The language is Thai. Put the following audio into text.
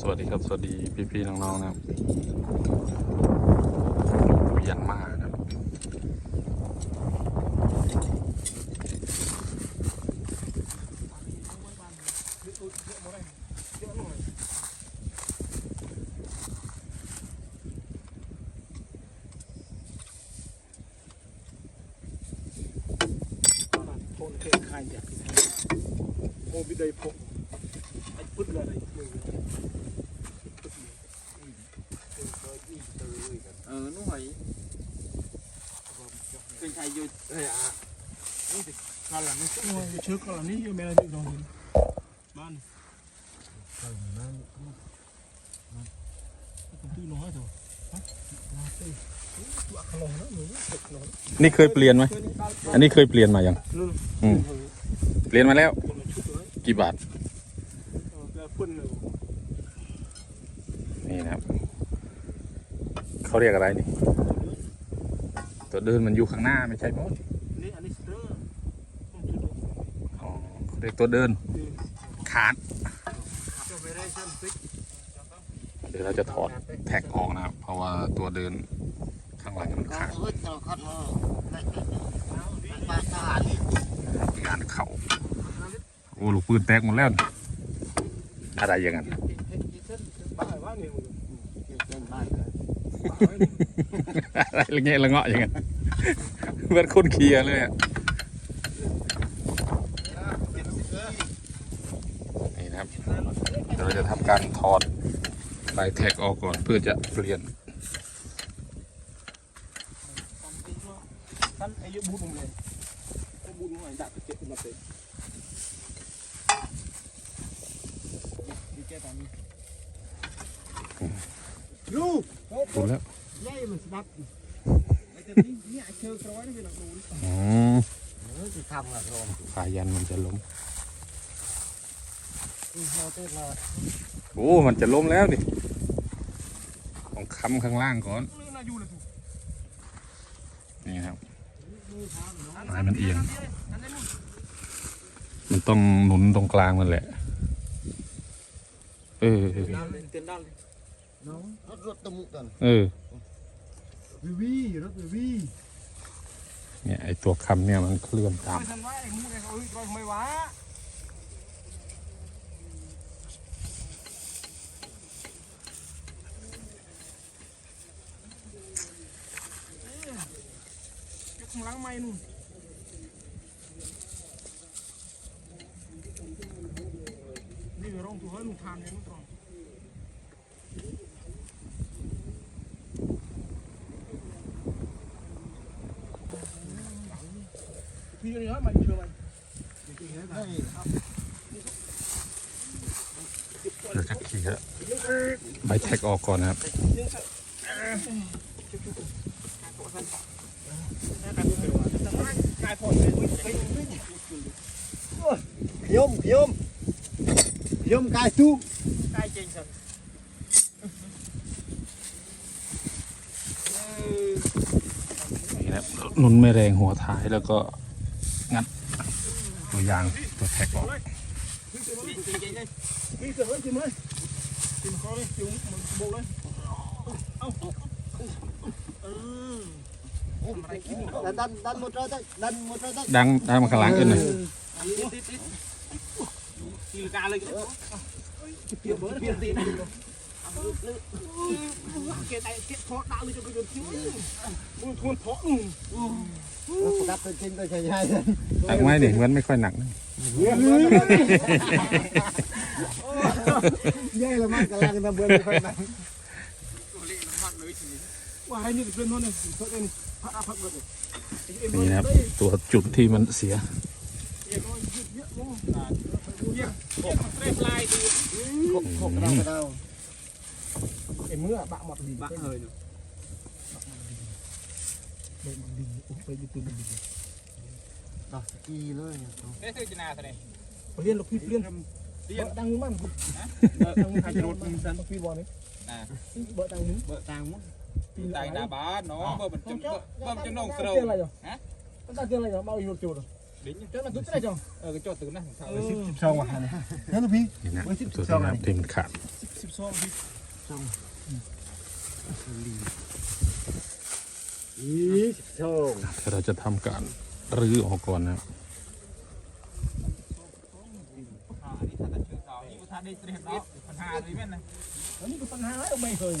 สวัสดีครับ สวัสดีพี่ๆน้องๆนะครับเวียนมากนะครับโทนเทคายากโมบิได้พกไอ้พุทธอะไรมือ อยเป็นชายอยู่เฮ้ยอะข้าวหลังนี่ก็มันเชื้อข้าวหลังนี่ยังไม่ได้ดูตรงนี้บ้านผมตีน้อยเถอะฮะลาเต้ตัวขนมนะหนูตกขนมนี่เคยเปลี่ยนไหม อันนี้เคยเปลี่ยนมายังนู่นอืมเปลี่ยนมาแล้วคนละชุดเลยกี่บาท แล้วพุ่นเลย นี่นะครับ เขาเรียกอะไรนี่ ตัวเดินมันอยู่ข้างหน้าไม่ใช่มั้งนี่อันนี้สเตอร์อ๋อเขาเรียกตัวเดิน ขาดจะไปได้ชั้นซิกเดี๋ยวเราจะถอดแท็กออกนะครับ เพราะว่าตัวเดินข้างหลังมันขาดเฮ้ยเราคัดมาปลาสาดงานเขาโอ้ลูกปืนแตกหมดแล้วนี่อะไรอย่างนั้น บ้าว่านี่มึง เล่นบ้าน อะไรเงี้ยละเงาะอย่างนั้นเหมือนคนเคียเลยอะนี่นะครับเราจะทำการถอดลายแท็กออกก่อนเพื่อจะเปลี่ยนอายุบุญเลยบุญหน่อยดักเจ็บมาเต็มดีแก่ตอนนี้ลูกดูแล้วยัยมันสนับไอ้เจ้านี่เนี่ยเชิงร้อยนี่เป็นหลักดูอืมที่ทำกับโรมขายันมันจะล้มที่เขาเต้นมาโอ้มันจะล้มแล้วดิต้องค้ำข้างล่างก่อนเรื่องน่าอยู่เลยถูกนี่ครับให้มันเอียงมันต้องหนุนตรงกลางมันแหละ เออ เต้นด้านเลยน้องรถตะมุกันเออวิวีรถวิวีเนี่ยไอตัวคำเนี่ยมันเคลื่อนตามไม่ทันว่าไอ้มูไอ้เขาเฮ้ยรอยไม่ว้าข้างหลังไม่นู่นนี่ร้องถูกให้ลุงทานเลยลุงตรอง พี่นี่ฮะมันเชื่อมันเดี๋ยวจะเคลียร์ใบแท็กออกก่อนนะครับกายพอดเลยยมยมยมกายตู้กายเจงสันนี่นะหนุนไม่แรงหัวท้ายแล้วก็ งัดตัวยางตัวแท็กออก มีเสือเลยจิ้มเลยจิ้มคอเลยจิ้มมันโบเลยเอ้าเอออะไรกิน ดันดันดันหมดเลยดันหมดเลย ดังดังมาข้างหลังเอ็นหน่อย ติดติดติดตีลกาเลย กันเปลี่ยนเบอร์เปลี่ยนตีนะเกตไอเกตทอดดาวเลยจะไปโดนจิ้มมึงทวนทออืมประกัดเป็นจริงตัวใหญ่ใหญ่หนักไหมนี่มันไม่ค่อยหนักนะใหญ่ละมันกำลังจะเบื่อไปไหนว่าให้นี่เป็นโน่นนี่ทอดนี่พักพักเลยนี่นะครับตัวจุดที่มันเสียหกเราเรา ไอ้เมื่อบะหมดดีบ้าเฮยไปดูตัวมันดีต่อสกีเลยเรียนลูกพี่เรียนเรียนดังมันดังใครจะรถมึงสันพี่บอลนี่เบอร์ดังมึงเบิกตังมั้ง tại đà bá nó bơ mình chấm bơ mình chấm nông sờ เตีย đầu อะไรเหรอฮะตั้งเตียอะไรเหรอมาอยู่จุด đến เจ้าหน้าที่อะไรจัง ờ cái chỗ từ này thảo สิบสองว่ะนั่นลูกพี่นี่นะตัวที่นะครับที่มันขาดสิบสองพี่ อีสิบสองเดี๋ยวเราจะทำการรื้อออกก่อนนะครับอันนี้ก็ปัญหาแล้วไม่เคย